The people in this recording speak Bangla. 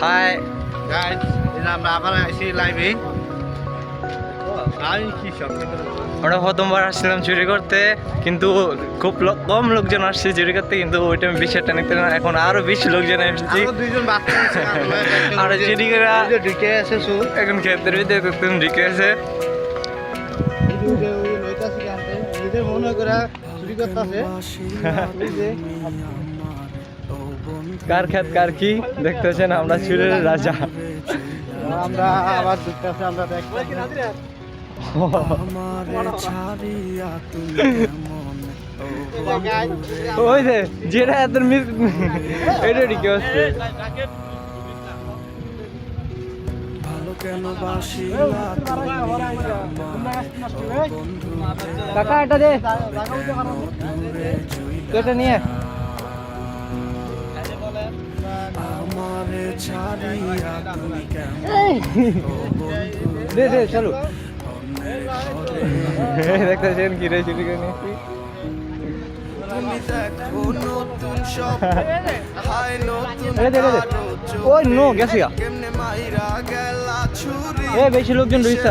হাই আমরা আবার আসি লাইভে আমরা প্রথমবার আসছিলাম চুরি করতে কিন্তু খুব কম লোকজন আসছে চুরি করতে কিন্তু ওই টাইমে বেশি একটা নিতে না এখন আরও বেশি লোকজন এসেছি। আরও আছে চুরি করে ঢুকে আছে সু। এখন ক্ষেত্রের ভিতরে দেখতেন ঢুকে আছে। মনে করে চুরি করতেছে কার খেত কার কি? দেখতেছেন আমরা চুরির রাজা। আমরা আবার আমরা ওই যে যেটা এত মিস এটা কাকা এটা দে। এটা নিয়ে। কি রে চুরি করে নতুন সব হাই নতুন নো কেমনে মাইরা গেলা ছুরি এ বেশি লোকজন রইছে